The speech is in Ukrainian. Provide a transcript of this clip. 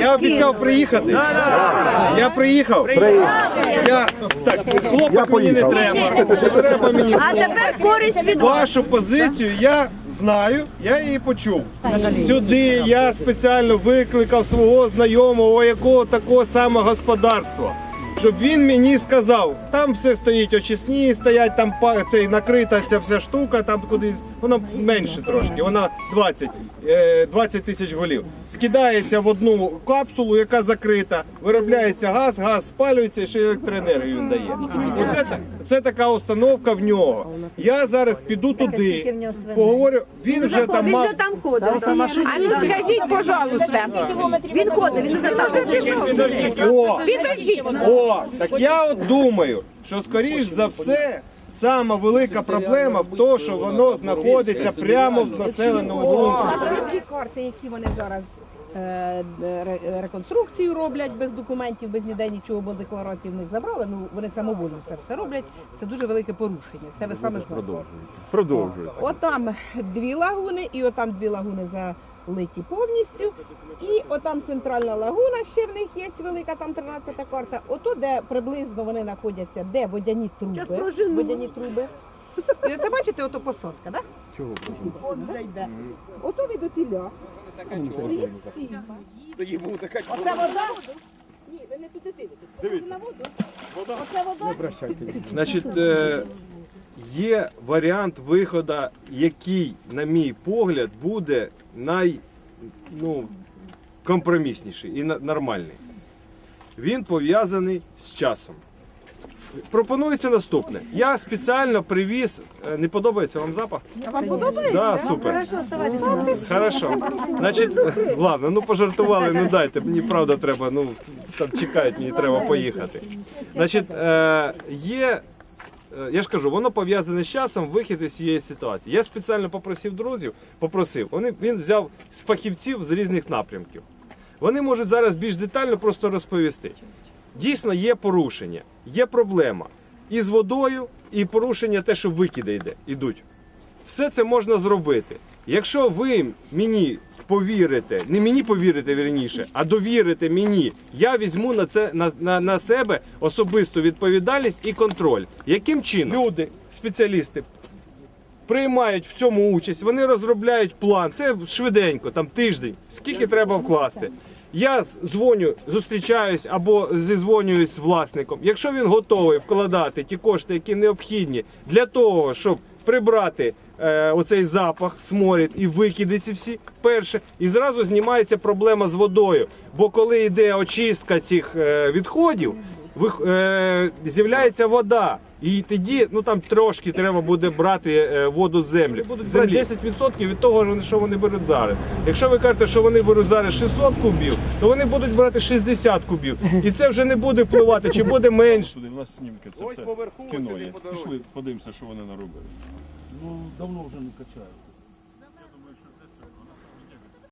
Я обіцяв приїхати. Я приїхав. Я так, хлопок мені не треба. Не треба мені. А тепер користь від. Вашу позицію я знаю, я її почув. Сюди я спеціально викликав свого знайомого, якого такого саме господарства. Щоб він мені сказав, там все стоїть очисні, стоять там цей накрита ця вся штука, там кудись вона менше трошки, вона 20, е, 20 тисяч голів. Скидається в одну капсулу, яка закрита, виробляється газ, газ спалюється і ще електроенергію він дає. Оце, це така установка в нього. Я зараз піду туди, поговорю. Він вже там Він мав. вже там ходить. А ну скажіть, пожалуйста. Він ходить, він вже там. О, Підождіть. О, так я от думаю, що скоріш за все. Сама велика проблема в тому, що воно знаходиться прямо в населеному пункті. Ті карти, які вони зараз е, реконструкцію роблять без документів, без ніде нічого, бо декларації в них забрали. Ну вони самовольно це все роблять. Це дуже велике порушення. Це ви саме знаєте. Продовжується. Отам дві лагуни, і отам дві лагуни залиті повністю. І отам центральна лагуна ще в них є велика, там 13 карта. Ото, де приблизно вони знаходяться, де водяні труби. Водяні труби. І оце бачите, ото посадка, так? Чого йде. Ото від отіля. Оце вода. Ні, ви не туди дивитесь. На воду. Оце вода. Значить, е, є варіант виходу, який, на мій погляд, буде най, ну, компромісніший і нормальний. Він пов'язаний з часом. Пропонується наступне. Я спеціально привіз. е, Не подобається вам запах? А вам подобається? Да, супер. Хорошо. Значить, е, ладно, ну пожартували, ну дайте, мені правда треба, ну там чекають, мені треба поїхати. Значить, е, є. Е, Я ж кажу, воно пов'язане з часом вихід із цієї ситуації. Я спеціально попросив друзів, попросив, вони, він взяв з фахівців з різних напрямків. Вони можуть зараз більш детально просто розповісти. Дійсно є порушення, є проблема і з водою, і порушення те, що викиди йде, йдуть. Все це можна зробити. Якщо ви мені повірите, не мені повірите вірніше, а довірите мені, я візьму на це на, на, на себе особисту відповідальність і контроль. Яким чином люди, спеціалісти, приймають в цьому участь, вони розробляють план. Це швиденько, там тиждень. Скільки треба вкласти? Я дзвоню, зустрічаюсь або зізвонююсь з власником. Якщо він готовий вкладати ті кошти, які необхідні для того, щоб прибрати е, оцей запах, сморід і викиди ці всі, перше, і зразу знімається проблема з водою. Бо коли йде очистка цих е, відходів, вих- е, з'являється вода. І тоді ну там трошки треба буде брати е, воду з землі. Будуть брати 10% від того, що вони беруть зараз. Якщо ви кажете, що вони беруть зараз 600 кубів, то вони будуть брати 60 кубів. І це вже не буде впливати, чи буде менше. Туди у нас знімки, це все кіно є. Пішли, подивимося, що вони наробили. Ну, давно вже не качають.